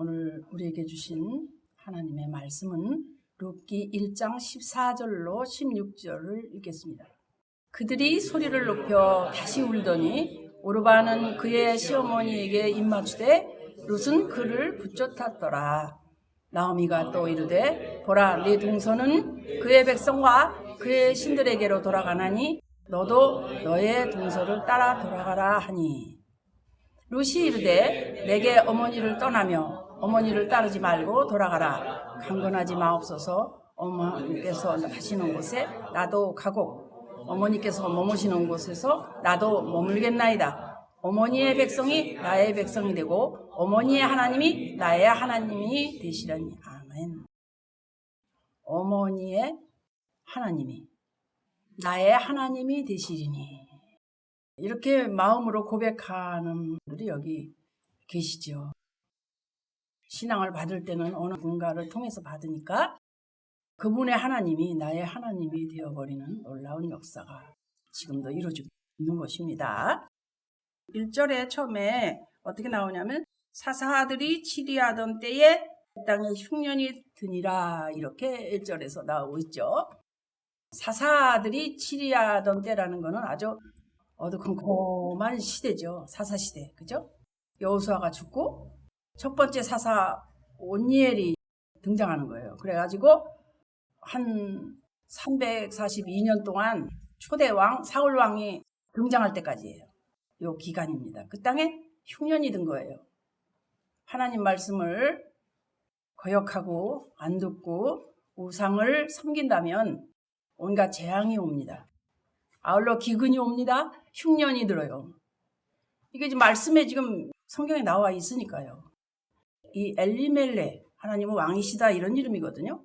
오늘 우리에게 주신 하나님의 말씀은 룻기 1장 14절로 16절을 읽겠습니다. 그들이 소리를 높여 다시 울더니 오르바는 그의 시어머니에게 입맞추되 룻은 그를 붙잡았더라. 나오미가 또 이르되 보라 네 동서는 그의 백성과 그의 신들에게로 돌아가나니 너도 너의 동서를 따라 돌아가라 하니 룻이 이르되 내게 어머니를 떠나며 어머니를 따르지 말고 돌아가라. 강건하지 마옵소서. 어머니께서 가시는 곳에 나도 가고 어머니께서 머무시는 곳에서 나도 머물겠나이다. 어머니의 백성이 나의 백성이 되고 어머니의 하나님이 나의 하나님이 되시려니 아멘. 어머니의 하나님이 나의 하나님이 되시리니. 이렇게 마음으로 고백하는 분들이 여기 계시죠. 신앙을 받을 때는 어느 누군가를 통해서 받으니까 그분의 하나님이 나의 하나님이 되어버리는 놀라운 역사가 지금도 이루어지고 있는 것입니다. 1절에 처음에 어떻게 나오냐면 사사들이 치리하던 때에 땅에 흉년이 드니라 이렇게 1절에서 나오고 있죠. 사사들이 치리하던 때라는 것은 아주 어두컴컴한 시대죠. 사사 시대. 그죠? 여호수아가 죽고 첫 번째 사사 온니엘이 등장하는 거예요. 그래가지고 한 342년 동안 초대 왕 사울 왕이 등장할 때까지예요. 요 기간입니다. 그 땅에 흉년이 든 거예요. 하나님 말씀을 거역하고 안 듣고 우상을 섬긴다면 온갖 재앙이 옵니다. 아울러 기근이 옵니다. 흉년이 들어요. 이게 지금 말씀에 지금 성경에 나와 있으니까요. 이 엘리멜렉 하나님은 왕이시다 이런 이름이거든요.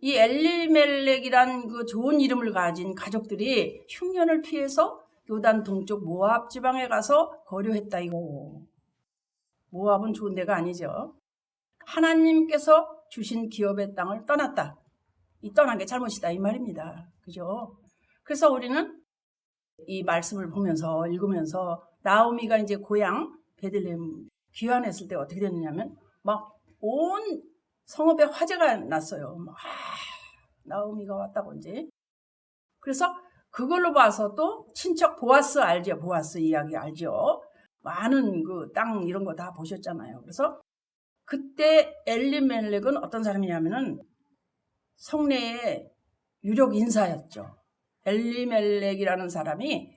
이 엘리멜렉이란 그 좋은 이름을 가진 가족들이 흉년을 피해서 요단 동쪽 모압 지방에 가서 거류했다 이거. 모압은 좋은 데가 아니죠. 하나님께서 주신 기업의 땅을 떠났다. 이 떠난 게 잘못이다 이 말입니다. 그죠? 그래서 우리는 이 말씀을 보면서 읽으면서 나오미가 이제 고향 베들레헴 귀환했을 때 어떻게 됐느냐면 막 온 성읍에 화재가 났어요. 막, 아, 나오미가 왔다고 이제. 그래서 그걸로 봐서 또 친척 보아스 알죠? 보아스 이야기 알죠? 많은 그 땅 이런 거 다 보셨잖아요. 그래서 그때 엘리멜렉은 어떤 사람이냐면은 성내의 유력 인사였죠. 엘리멜렉이라는 사람이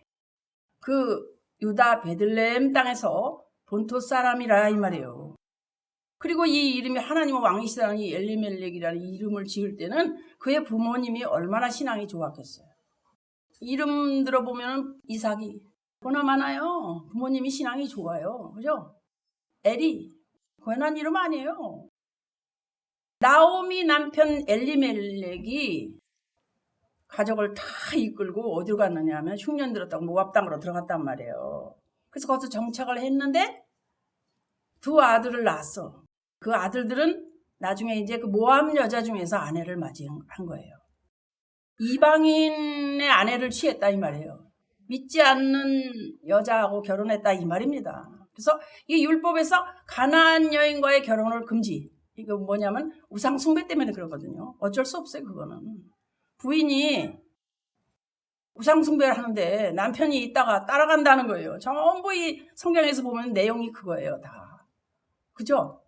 그 유다 베들레헴 땅에서 본토 사람이라 이 말이에요. 그리고 이 이름이 하나님의 왕이시라는 이 엘리멜렉이라는 이름을 지을 때는 그의 부모님이 얼마나 신앙이 좋았겠어요. 이름 들어보면 이삭이 보나 많아요. 부모님이 신앙이 좋아요. 그죠? 에리 괜한 이름 아니에요. 나오미 남편 엘리멜렉이 가족을 다 이끌고 어디로 갔느냐 하면 흉년 들었다고 모압 땅으로 들어갔단 말이에요. 그래서 거기서 정착을 했는데 두 아들을 낳았어. 그 아들들은 나중에 이제 그 모압 여자 중에서 아내를 맞이한 거예요. 이방인의 아내를 취했다 이 말이에요. 믿지 않는 여자하고 결혼했다 이 말입니다. 그래서 이 율법에서 가나안 여인과의 결혼을 금지. 이거 뭐냐면 우상 숭배 때문에 그러거든요. 어쩔 수 없어요 그거는. 부인이 우상 숭배를 하는데 남편이 있다가 따라간다는 거예요. 전부 이 성경에서 보면 내용이 그거예요 다. 그죠?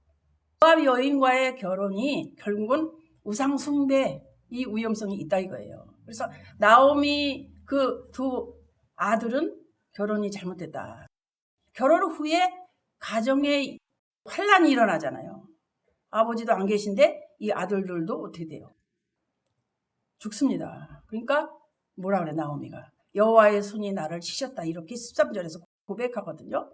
모압 여인과의 결혼이 결국은 우상 숭배 이 위험성이 있다 이거예요. 그래서 나오미 그 두 아들은 결혼이 잘못됐다. 결혼 후에 가정에 환란이 일어나잖아요. 아버지도 안 계신데 이 아들들도 어떻게 돼요? 죽습니다. 그러니까 뭐라 그래 나오미가 여호와의 손이 나를 치셨다 이렇게 13절에서 고백하거든요.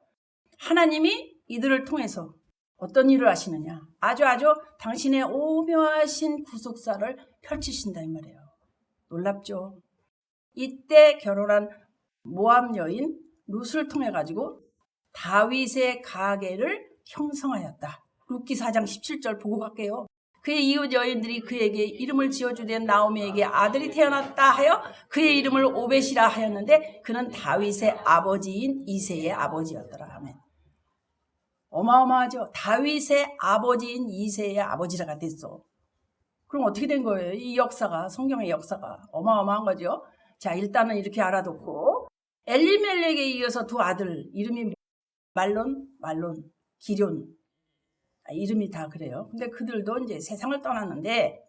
하나님이 이들을 통해서 어떤 일을 하시느냐? 아주 아주 당신의 오묘하신 구속사를 펼치신다 이 말이에요. 놀랍죠? 이때 결혼한 모함 여인 룻을 통해 가지고 다윗의 가계를 형성하였다. 룻기 4장 17절 보고 갈게요. 그의 이웃 여인들이 그에게 이름을 지어주된 나오미에게 아들이 태어났다 하여 그의 이름을 오벳이라 하였는데 그는 다윗의 아버지인 이세의 아버지였더라 하면 어마어마하죠. 다윗의 아버지인 이세의 아버지라가 됐어. 그럼 어떻게 된 거예요? 이 역사가 성경의 역사가 어마어마한 거죠. 자 일단은 이렇게 알아뒀고 엘리멜렉에 이어서 두 아들 이름이 말론, 말론, 기럨 아, 이름이 다 그래요. 근데 그들도 이제 세상을 떠났는데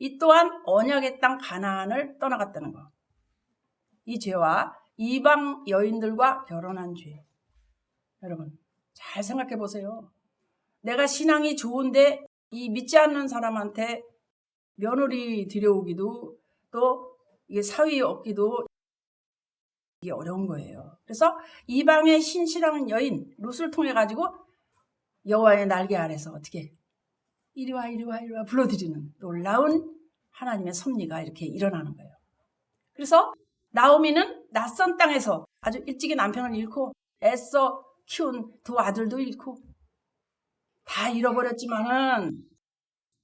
이 또한 언약의 땅 가나안을 떠나갔다는 거. 이 죄와 이방 여인들과 결혼한 죄. 여러분 잘 생각해 보세요. 내가 신앙이 좋은데 이 믿지 않는 사람한테 며느리 들여오기도 또 이게 사위 얻기도 이게 어려운 거예요. 그래서 이방의 신실한 여인 룻을 통해 가지고 여호와의 날개 아래서 어떻게 이리 와 이리 와 이리 와 불러들이는 놀라운 하나님의 섭리가 이렇게 일어나는 거예요. 그래서 나오미는 낯선 땅에서 아주 일찍이 남편을 잃고 애써 키운 두 아들도 잃고 다 잃어버렸지만은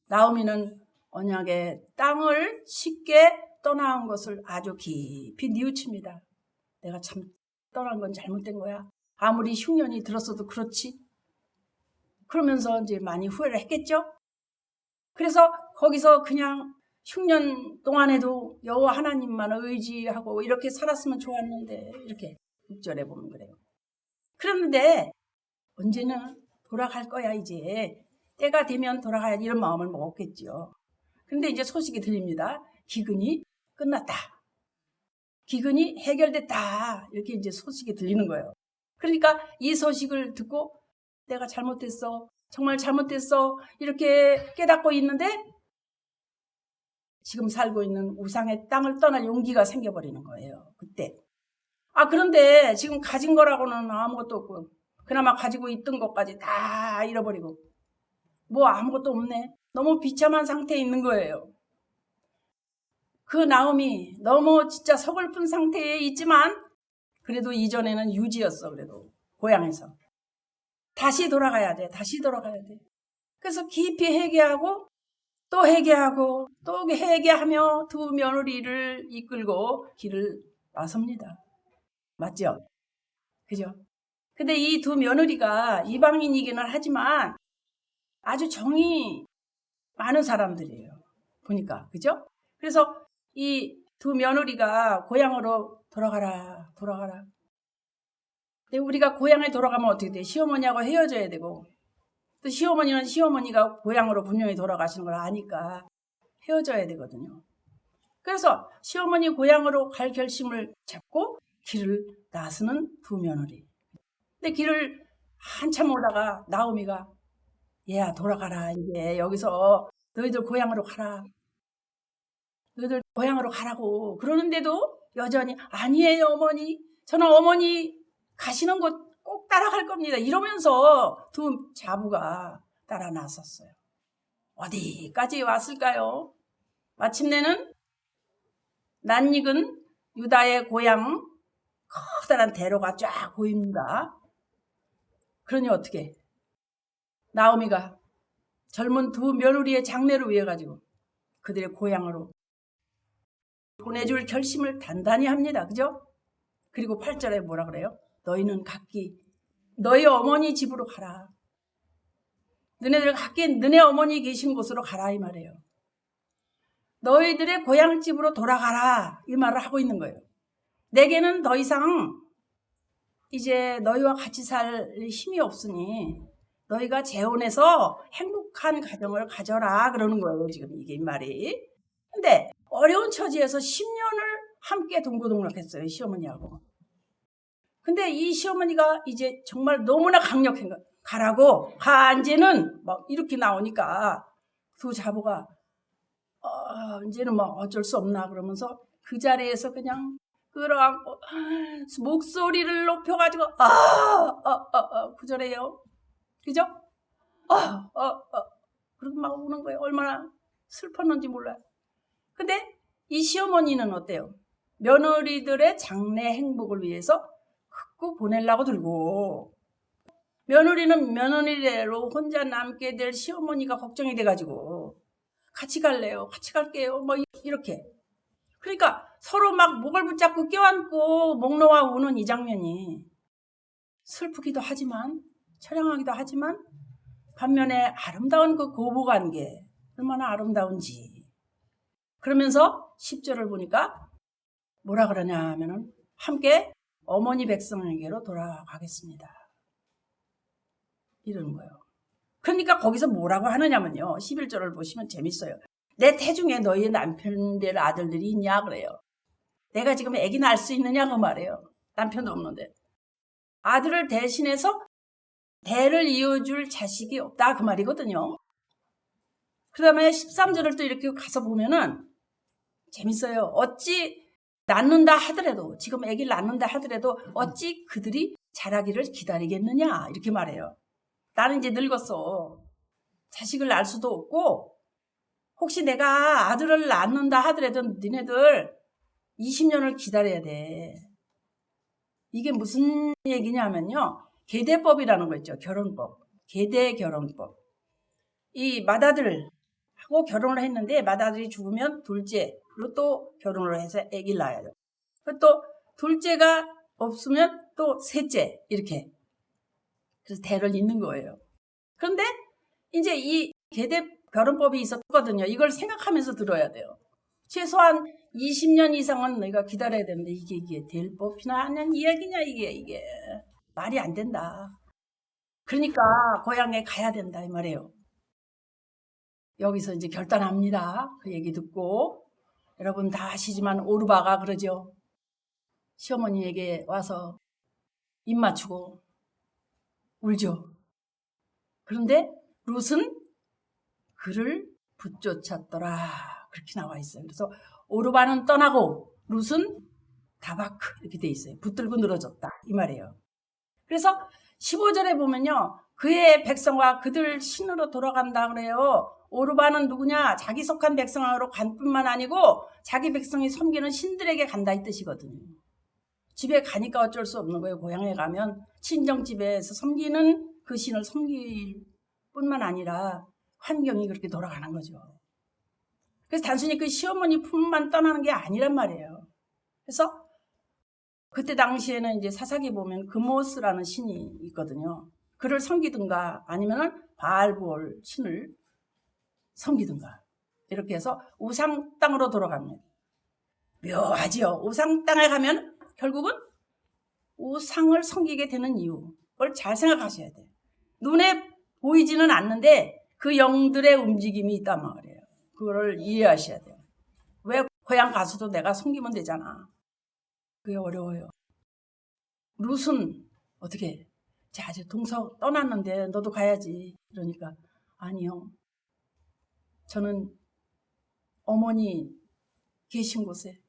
나오미는 언약의 땅을 쉽게 떠나온 것을 아주 깊이 뉘우칩니다. 내가 참 떠난 건 잘못된 거야. 아무리 흉년이 들었어도 그렇지. 그러면서 이제 많이 후회를 했겠죠. 그래서 거기서 그냥 흉년 동안에도 여호와 하나님만 의지하고 이렇게 살았으면 좋았는데 이렇게 6절에 보면 그래요. 그런데 언제는 돌아갈 거야 이제 때가 되면 돌아가야 이런 마음을 먹었겠죠. 그런데 이제 소식이 들립니다. 기근이 끝났다. 기근이 해결됐다. 이렇게 이제 소식이 들리는 거예요. 그러니까 이 소식을 듣고 내가 잘못했어. 정말 잘못했어. 이렇게 깨닫고 있는데 지금 살고 있는 우상의 땅을 떠날 용기가 생겨버리는 거예요. 그때. 아, 그런데 지금 가진 거라고는 아무것도 없고, 그나마 가지고 있던 것까지 다 잃어버리고, 뭐 아무것도 없네. 너무 비참한 상태에 있는 거예요. 그 나음이 너무 진짜 서글픈 상태에 있지만, 그래도 이전에는 유지였어, 그래도. 고향에서. 다시 돌아가야 돼. 다시 돌아가야 돼. 그래서 깊이 회개하고 또 회개하고 또 회개하며 두 며느리를 이끌고 길을 나섭니다. 맞죠? 그죠? 근데 이 두 며느리가 이방인이기는 하지만 아주 정이 많은 사람들이에요. 보니까. 그죠? 그래서 이 두 며느리가 고향으로 돌아가라, 돌아가라. 근데 우리가 고향에 돌아가면 어떻게 돼? 시어머니하고 헤어져야 되고, 또 시어머니는 시어머니가 고향으로 분명히 돌아가시는 걸 아니까 헤어져야 되거든요. 그래서 시어머니 고향으로 갈 결심을 잡고 길을 나서는 두 며느리. 근데 길을 한참 오다가 나오미가 얘야 돌아가라 이제 여기서 너희들 고향으로 가라. 너희들 고향으로 가라고 그러는데도 여전히 아니에요 어머니 저는 어머니 가시는 곳 꼭 따라갈 겁니다. 이러면서 두 자부가 따라 나섰어요. 어디까지 왔을까요? 마침내는 낯익은 유다의 고향 커다란 대로가 쫙 보입니다. 그러니 어떻게? 나오미가 젊은 두 며느리의 장례를 위해 가지고 그들의 고향으로 보내줄 결심을 단단히 합니다. 그죠? 그리고 8절에 뭐라 그래요? 너희는 각기 너희 어머니 집으로 가라. 너네들 각기 너네 어머니 계신 곳으로 가라 이 말이에요. 너희들의 고향집으로 돌아가라 이 말을 하고 있는 거예요. 내게는 더 이상 이제 너희와 같이 살 힘이 없으니 너희가 재혼해서 행복한 가정을 가져라 그러는 거예요 지금 이게 이 말이. 근데 어려운 처지에서 10년을 함께 동고동락했어요 시어머니하고. 근데 이 시어머니가 이제 정말 너무나 강력한 거. 가라고 가 이제는 막 이렇게 나오니까 두 자부가 어, 이제는 뭐 어쩔 수 없나 그러면서 그 자리에서 그냥 끌어안고 목소리를 높여가지고 아어어어 구절해요. 그죠? 어어어 그러고 막 우는 거예요. 얼마나 슬펐는지 몰라요. 근데 이 시어머니는 어때요? 며느리들의 장래 행복을 위해서 흑구 보내려고 들고 며느리는 며느리대로 혼자 남게 될 시어머니가 걱정이 돼가지고 같이 갈래요 같이 갈게요 뭐 이렇게. 그러니까 서로 막 목을 붙잡고 껴안고 목 놓아 우는 이 장면이 슬프기도 하지만 처량하기도 하지만 반면에 아름다운 그 고부관계 얼마나 아름다운지 그러면서 10절을 보니까 뭐라 그러냐 하면은 함께 어머니 백성에게로 돌아가겠습니다. 이러는 거예요. 그러니까 거기서 뭐라고 하느냐면요. 11절을 보시면 재밌어요. 내 태중에 너희의 남편 될 아들들이 있냐 그래요. 내가 지금 아기 낳을 수 있느냐 그 말이에요. 남편도 없는데. 아들을 대신해서 대를 이어줄 자식이 없다 그 말이거든요. 그 다음에 13절을 또 이렇게 가서 보면은 재밌어요. 어찌 낳는다 하더라도 지금 아기를 낳는다 하더라도 어찌 그들이 자라기를 기다리겠느냐 이렇게 말해요. 나는 이제 늙었어. 자식을 낳을 수도 없고 혹시 내가 아들을 낳는다 하더라도 니네들 20년을 기다려야 돼. 이게 무슨 얘기냐면요. 계대법이라는 거 있죠. 결혼법. 계대 결혼법. 이 맏아들하고 결혼을 했는데 맏아들이 죽으면 둘째로 또 결혼을 해서 아기를 낳아야 돼. 또 둘째가 없으면 또 셋째 이렇게. 그래서 대를 잇는 거예요. 그런데 이제 이 계대 결혼법이 있었거든요. 이걸 생각하면서 들어야 돼요. 최소한 20년 이상은 내가 기다려야 되는데 이게 이게 될 법이나 하는 이야기냐 이게 이게 말이 안 된다. 그러니까 고향에 가야 된다 이 말이에요. 여기서 이제 결단합니다. 그 얘기 듣고 여러분 다 아시지만 오르바가 그러죠. 시어머니에게 와서 입 맞추고 울죠. 그런데 룻은 그를 붙쫓았더라. 그렇게 나와 있어요. 그래서 오르바는 떠나고 룻은 다바크 이렇게 돼 있어요. 붙들고 늘어졌다. 이 말이에요. 그래서 15절에 보면요. 그의 백성과 그들 신으로 돌아간다 그래요. 오르바는 누구냐? 자기 속한 백성으로 간 뿐만 아니고 자기 백성이 섬기는 신들에게 간다 이 뜻이거든요. 집에 가니까 어쩔 수 없는 거예요. 고향에 가면 친정 집에서 섬기는 그 신을 섬길 뿐만 아니라 환경이 그렇게 돌아가는 거죠. 그래서 단순히 그 시어머니 품만 떠나는 게 아니란 말이에요. 그래서 그때 당시에는 이제 사사기 보면 금오스라는 신이 있거든요. 그를 섬기든가 아니면은 바알볼 신을 섬기든가 이렇게 해서 우상 땅으로 돌아갑니다. 묘하지요. 우상 땅에 가면 결국은 우상을 섬기게 되는 이유. 그걸 잘 생각하셔야 돼요. 눈에 보이지는 않는데 그 영들의 움직임이 있단 말이에요. 그거를 이해하셔야 돼요. 왜 고향 가서도 내가 섬기면 되잖아. 그게 어려워요. 룻은 어떻게? 자, 이제 동서 떠났는데 너도 가야지. 그러니까 아니요. 저는 어머니 계신 곳에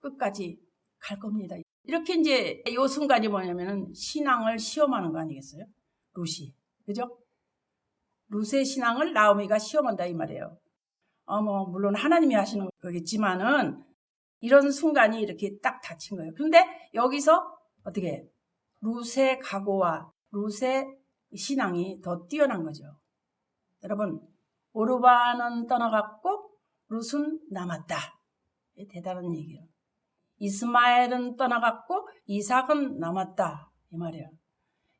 끝까지 갈 겁니다. 이렇게 이제 이 순간이 뭐냐면은 신앙을 시험하는 거 아니겠어요? 룻이. 그죠? 룻의 신앙을 나오미가 시험한다 이 말이에요. 어, 뭐, 물론 하나님이 하시는 거겠지만은 이런 순간이 이렇게 딱 닫힌 거예요. 그런데 여기서 어떻게 룻의 각오와 룻의 신앙이 더 뛰어난 거죠. 여러분, 오르바는 떠나갔고 룻은 남았다. 대단한 얘기예요. 이스마엘은 떠나갔고 이삭은 남았다. 이 말이에요.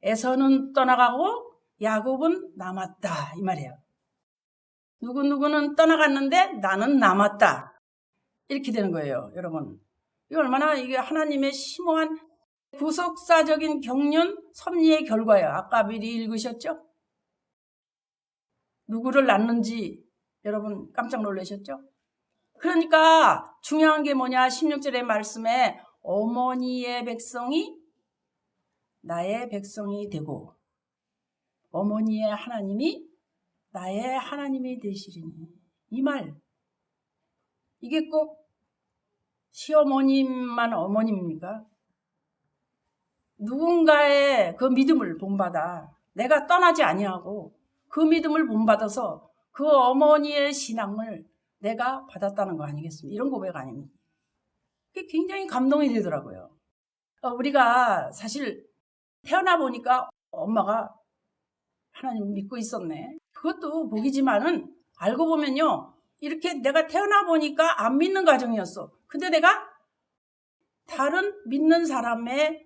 에서는 떠나가고 야곱은 남았다. 이 말이에요. 누구누구는 떠나갔는데 나는 남았다. 이렇게 되는 거예요, 여러분. 이 얼마나 이게 하나님의 심오한 구속사적인 경륜 섭리의 결과예요. 아까 미리 읽으셨죠? 누구를 낳는지 여러분 깜짝 놀라셨죠? 그러니까 중요한 게 뭐냐? 16절의 말씀에 어머니의 백성이 나의 백성이 되고 어머니의 하나님이 나의 하나님이 되시리니 이 말 이게 꼭 시어머님만 어머님입니까? 누군가의 그 믿음을 본받아 내가 떠나지 아니하고 그 믿음을 본받아서 그 어머니의 신앙을 내가 받았다는 거 아니겠습니까? 이런 고백 아닙니까? 그게 굉장히 감동이 되더라고요. 어, 우리가 사실 태어나 보니까 엄마가 하나님 믿고 있었네. 그것도 복이지만은 알고 보면요. 이렇게 내가 태어나 보니까 안 믿는 가정이었어. 근데 내가 다른 믿는 사람의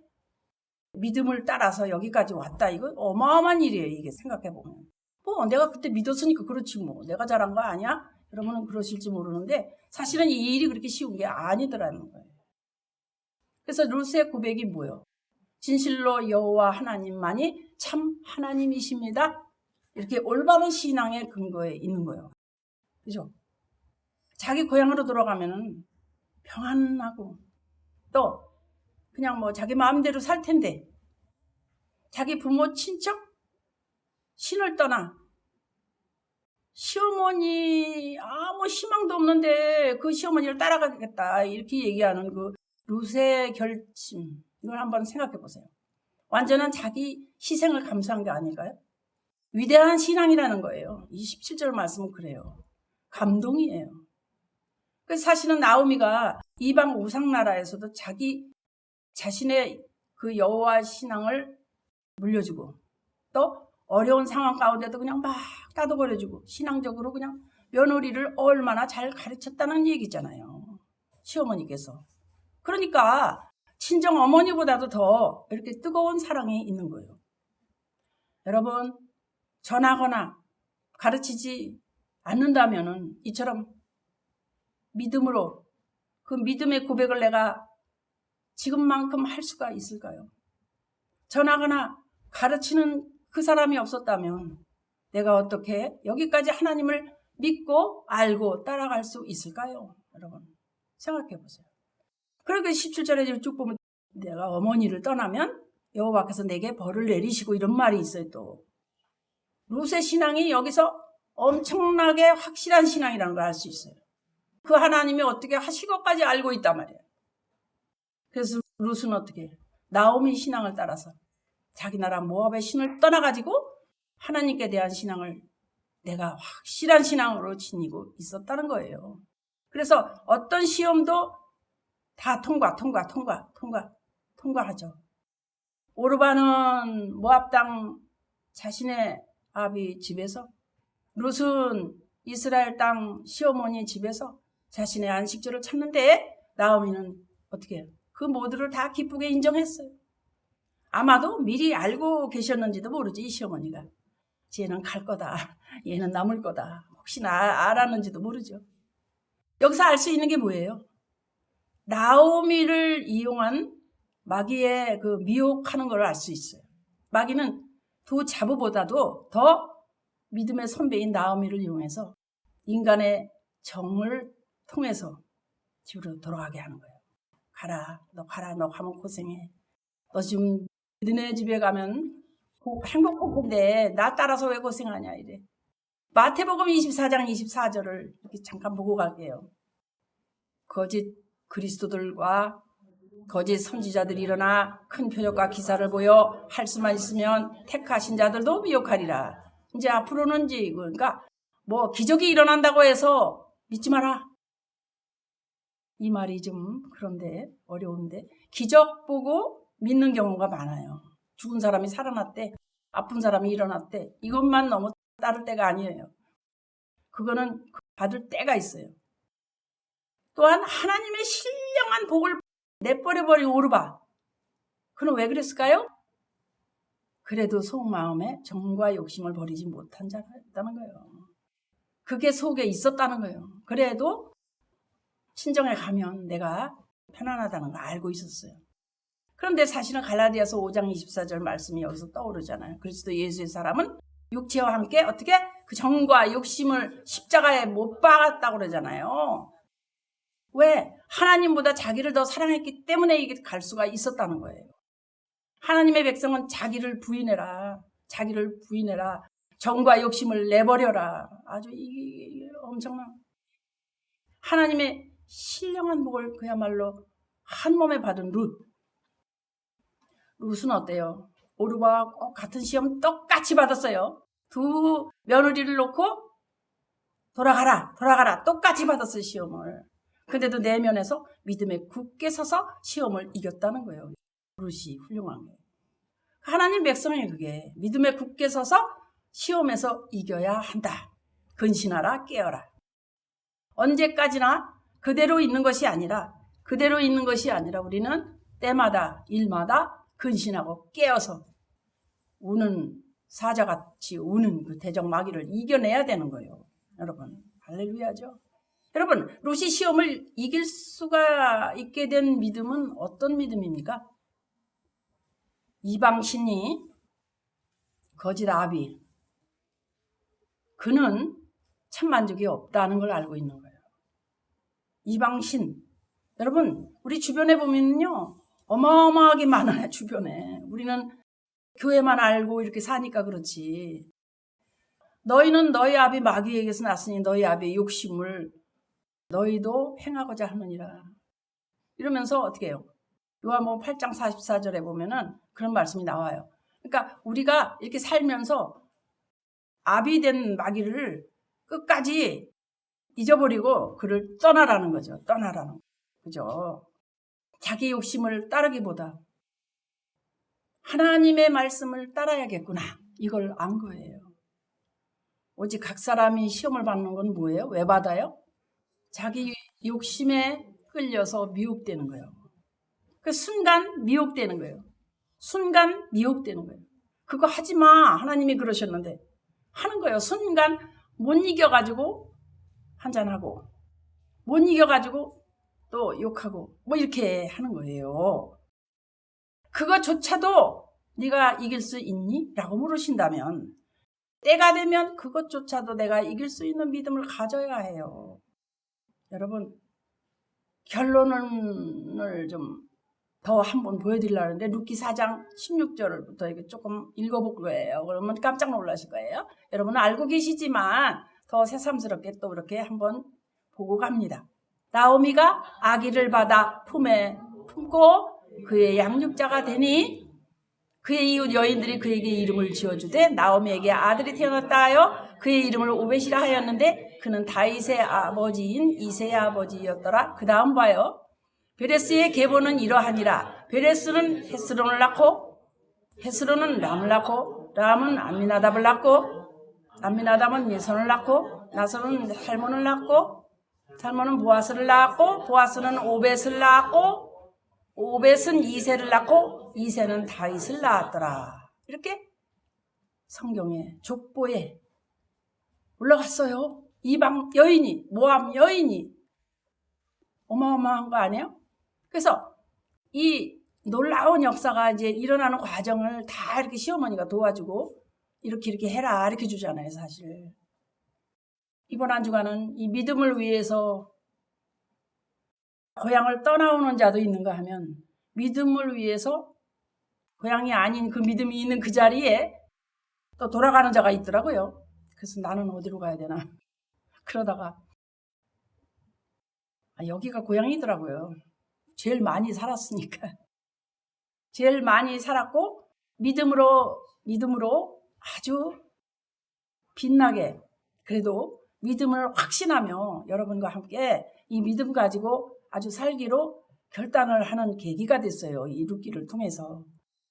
믿음을 따라서 여기까지 왔다. 이거 어마어마한 일이에요. 이게 생각해보면. 뭐 내가 그때 믿었으니까 그렇지 뭐. 내가 잘한 거 아니야? 여러분은 그러실지 모르는데 사실은 이 일이 그렇게 쉬운 게 아니더라는 거예요. 그래서 룻의 고백이 뭐예요? 진실로 여호와 하나님만이 참 하나님이십니다. 이렇게 올바른 신앙의 근거에 있는 거예요. 그죠? 자기 고향으로 돌아가면은 평안하고 또 그냥 뭐 자기 마음대로 살 텐데 자기 부모 친척 신을 떠나 시어머니 아무 희망도 없는데 그 시어머니를 따라가겠다 이렇게 얘기하는 그 룻의 결심 이걸 한번 생각해 보세요. 완전한 자기 희생을 감수한 게 아닐까요? 위대한 신앙이라는 거예요. 27절 말씀은 그래요. 감동이에요. 그래서 사실은 나오미가 이방 우상 나라에서도 자기 자신의 그 여호와 신앙을 물려주고 또 어려운 상황 가운데도 그냥 막 따도거려주고 신앙적으로 그냥 며느리를 얼마나 잘 가르쳤다는 얘기잖아요. 시어머니께서. 그러니까 친정 어머니보다도 더 이렇게 뜨거운 사랑이 있는 거예요. 여러분 전하거나 가르치지 않는다면은 이처럼 믿음으로 그 믿음의 고백을 내가 지금만큼 할 수가 있을까요? 전하거나 가르치는 그 사람이 없었다면 내가 어떻게 여기까지 하나님을 믿고 알고 따라갈 수 있을까요? 여러분 생각해 보세요. 그렇게 17절에 쭉 보면 내가 어머니를 떠나면 여호와께서 내게 벌을 내리시고 이런 말이 있어요 또. 룻의 신앙이 여기서 엄청나게 확실한 신앙이라는 걸 알 수 있어요. 그 하나님이 어떻게 하실 것까지 알고 있단 말이에요. 그래서 룻은 어떻게 해요? 나오미 신앙을 따라서 자기 나라 모압의 신을 떠나가지고 하나님께 대한 신앙을 내가 확실한 신앙으로 지니고 있었다는 거예요. 그래서 어떤 시험도 다 통과, 통과, 통과, 통과, 통과하죠. 오르바는 모압 땅 자신의 아비 집에서 룻은 이스라엘 땅 시어머니 집에서 자신의 안식처를 찾는데 나오미는 어떻게 해요? 그 모두를 다 기쁘게 인정했어요. 아마도 미리 알고 계셨는지도 모르지 이 시어머니가 쟤는 갈 거다 얘는 남을 거다 혹시나 알았는지도 모르죠. 여기서 알 수 있는 게 뭐예요? 나오미를 이용한 마귀의 그 미혹하는 걸 알 수 있어요. 마귀는 두 자부보다도 더 믿음의 선배인 나오미를 이용해서 인간의 정을 통해서 집으로 돌아가게 하는 거예요. 가라, 너 가라, 너 가면 고생해. 너 지금 너네 집에 가면 행복할 텐데 나 따라서 왜 고생하냐 이래. 마태복음 24장 24절을 이렇게 잠깐 보고 갈게요. 거짓 그리스도들과 거짓 선지자들이 일어나 큰 표적과 기사를 보여 할 수만 있으면 택하신 자들도 미혹하리라. 이제 앞으로는 이제 그러니까 뭐 기적이 일어난다고 해서 믿지 마라. 이 말이 좀 그런데 어려운데 기적 보고 믿는 경우가 많아요. 죽은 사람이 살아났대, 아픈 사람이 일어났대. 이것만 너무 따를 때가 아니에요. 그거는 받을 때가 있어요. 또한 하나님의 신령한 복을 내버려버린 오르바. 그는 왜 그랬을까요? 그래도 속마음에 정과 욕심을 버리지 못한 자였다는 거예요. 그게 속에 있었다는 거예요. 그래도 친정에 가면 내가 편안하다는 거 알고 있었어요. 그런데 사실은 갈라디아서 5장 24절 말씀이 여기서 떠오르잖아요. 그리스도 예수의 사람은 육체와 함께 어떻게 그 정과 욕심을 십자가에 못 박았다고 그러잖아요. 왜? 하나님보다 자기를 더 사랑했기 때문에 이게 갈 수가 있었다는 거예요. 하나님의 백성은 자기를 부인해라. 자기를 부인해라. 정과 욕심을 내버려라. 아주 이게 엄청난 하나님의 신령한 복을 그야말로 한 몸에 받은 룻. 룻은 어때요? 오르바와 같은 시험 똑같이 받았어요. 두 며느리를 놓고 돌아가라, 돌아가라. 똑같이 받았어요, 시험을. 근데도 내면에서 믿음에 굳게 서서 시험을 이겼다는 거예요. 룻이 훌륭한 거예요. 하나님 백성이 그게 믿음에 굳게 서서 시험에서 이겨야 한다. 근신하라, 깨어라. 언제까지나 그대로 있는 것이 아니라 그대로 있는 것이 아니라 우리는 때마다 일마다 근신하고 깨어서 우는 사자같이 우는 그 대적 마귀를 이겨내야 되는 거예요. 여러분 할렐루야죠. 여러분 루시 시험을 이길 수가 있게 된 믿음은 어떤 믿음입니까? 이방신이 거짓 아비 그는 참 만족이 없다는 걸 알고 있는 거예요. 이방신 여러분 우리 주변에 보면요 어마어마하게 많아요 주변에 우리는 교회만 알고 이렇게 사니까 그렇지 너희는 너희 아비 마귀에게서 났으니 너희 아비의 욕심을 너희도 행하고자 하느니라 이러면서 어떻게 해요 요한복음 8장 44절에 보면은 그런 말씀이 나와요 그러니까 우리가 이렇게 살면서 아비 된 마귀를 끝까지 잊어버리고 그를 떠나라는 거죠. 떠나라는 거. 그죠? 자기 욕심을 따르기보다 하나님의 말씀을 따라야겠구나. 이걸 안 거예요. 오직 각 사람이 시험을 받는 건 뭐예요? 왜 받아요? 자기 욕심에 끌려서 미혹되는 거예요. 그 순간 미혹되는 거예요. 순간 미혹되는 거예요. 그거 하지 마. 하나님이 그러셨는데. 하는 거예요. 순간 못 이겨가지고 한잔하고, 못 이겨가지고 또 욕하고, 뭐 이렇게 하는 거예요. 그것조차도 네가 이길 수 있니? 라고 물으신다면, 때가 되면 그것조차도 내가 이길 수 있는 믿음을 가져야 해요. 여러분, 결론을 좀 더 한 번 보여드리려는데 루키 4장 16절부터 이게 조금 읽어볼 거예요. 그러면 깜짝 놀라실 거예요. 여러분은 알고 계시지만 더 새삼스럽게 또 이렇게 한번 보고 갑니다. 나오미가 아기를 받아 품에 품고 그의 양육자가 되니 그의 이웃 여인들이 그에게 이름을 지어주되 나오미에게 아들이 태어났다 하여 그의 이름을 오벳이라 하였는데 그는 다윗의 아버지인 이세의 아버지였더라. 그 다음 봐요. 베레스의 계보는 이러하니라. 베레스는 헤스론을 낳고 헤스론은 람을 낳고 람은 암미나답을 낳고 암미나답은 예선을 낳고 나선은 살몬을 낳고 살몬은 보아스를 낳고 보아스는 오벳을 낳고 오벳은 이세를 낳고 이세는 다윗을 낳았더라. 이렇게 성경의 족보에 올라갔어요. 이방 여인이 모함 여인이 어마어마한 거 아니에요? 그래서 이 놀라운 역사가 이제 일어나는 과정을 다 이렇게 시어머니가 도와주고 이렇게 이렇게 해라 이렇게 주잖아요, 사실. 이번 한 주간은 이 믿음을 위해서 고향을 떠나오는 자도 있는가 하면 믿음을 위해서 고향이 아닌 그 믿음이 있는 그 자리에 또 돌아가는 자가 있더라고요. 그래서 나는 어디로 가야 되나. 그러다가 아, 여기가 고향이더라고요. 제일 많이 살았으니까. 제일 많이 살았고 믿음으로 믿음으로 아주 빛나게 그래도 믿음을 확신하며 여러분과 함께 이 믿음 가지고 아주 살기로 결단을 하는 계기가 됐어요. 이 룻기를 통해서.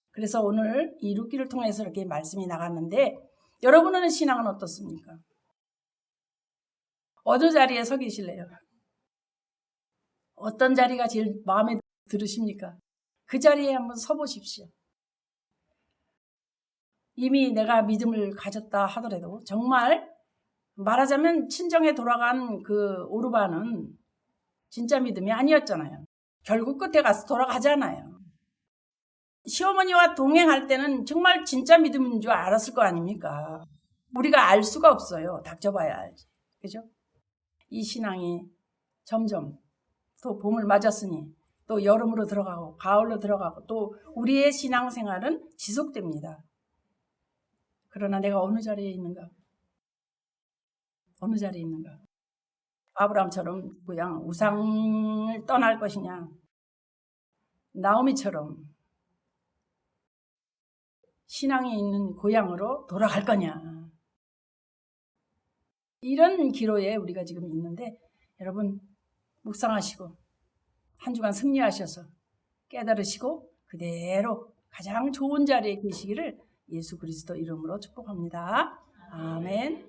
그래서 오늘 이 룻기를 통해서 이렇게 말씀이 나갔는데 여러분은 신앙은 어떻습니까? 어느 자리에 서 계실래요? 어떤 자리가 제일 마음에 들으십니까? 그 자리에 한번 서 보십시오. 이미 내가 믿음을 가졌다 하더라도 정말 말하자면 친정에 돌아간 그 오르바는 진짜 믿음이 아니었잖아요. 결국 끝에 가서 돌아가잖아요. 시어머니와 동행할 때는 정말 진짜 믿음인 줄 알았을 거 아닙니까? 우리가 알 수가 없어요. 닥쳐봐야 알지. 그죠? 이 신앙이 점점 또 봄을 맞았으니 또 여름으로 들어가고 가을로 들어가고 또 우리의 신앙생활은 지속됩니다. 그러나 내가 어느 자리에 있는가? 어느 자리에 있는가? 아브라함처럼 그냥 우상을 떠날 것이냐? 나오미처럼 신앙이 있는 고향으로 돌아갈 거냐? 이런 기로에 우리가 지금 있는데 여러분 묵상하시고 한 주간 승리하셔서 깨달으시고 그대로 가장 좋은 자리에 계시기를 예수 그리스도 이름으로 축복합니다. 아멘.